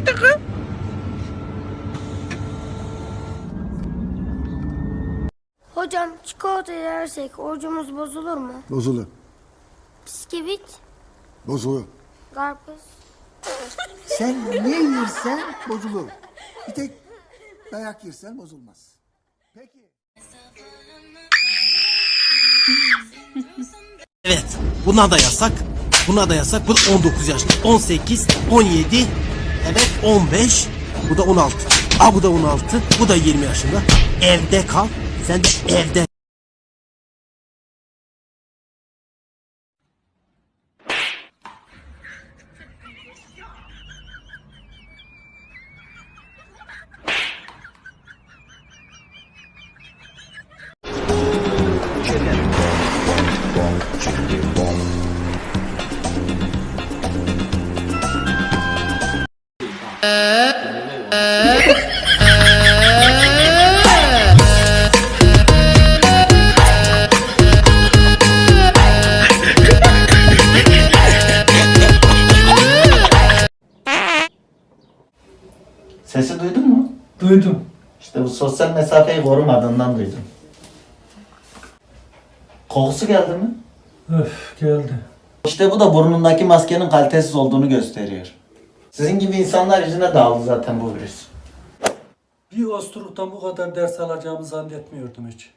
neydi kız? Hocam çikolata yersek orucumuz bozulur mu? Bozulur. Bisküvit, Bozulur. karpuz. Sen ne yersen bozulur. Bir tek dayak yersen bozulmaz. Peki. Evet. Buna da yasak. Buna da yasak. Bu da 19 yaş. 18, 17, evet 15. Bu da 16. Aa bu da 16. Bu da 20 yaşında. Evde kal. Sen de evde. Sesi duydun mu? Duydum. İşte bu sosyal mesafeyi korumadığından duydum. Kokusu geldi mi? Öf geldi. İşte bu da burnundaki maskenin kalitesiz olduğunu gösteriyor. Sizin gibi insanlar yüzüne dağıldı zaten bu virüs. Bir osturuktan bu kadar ders alacağımı zannetmiyordum hiç.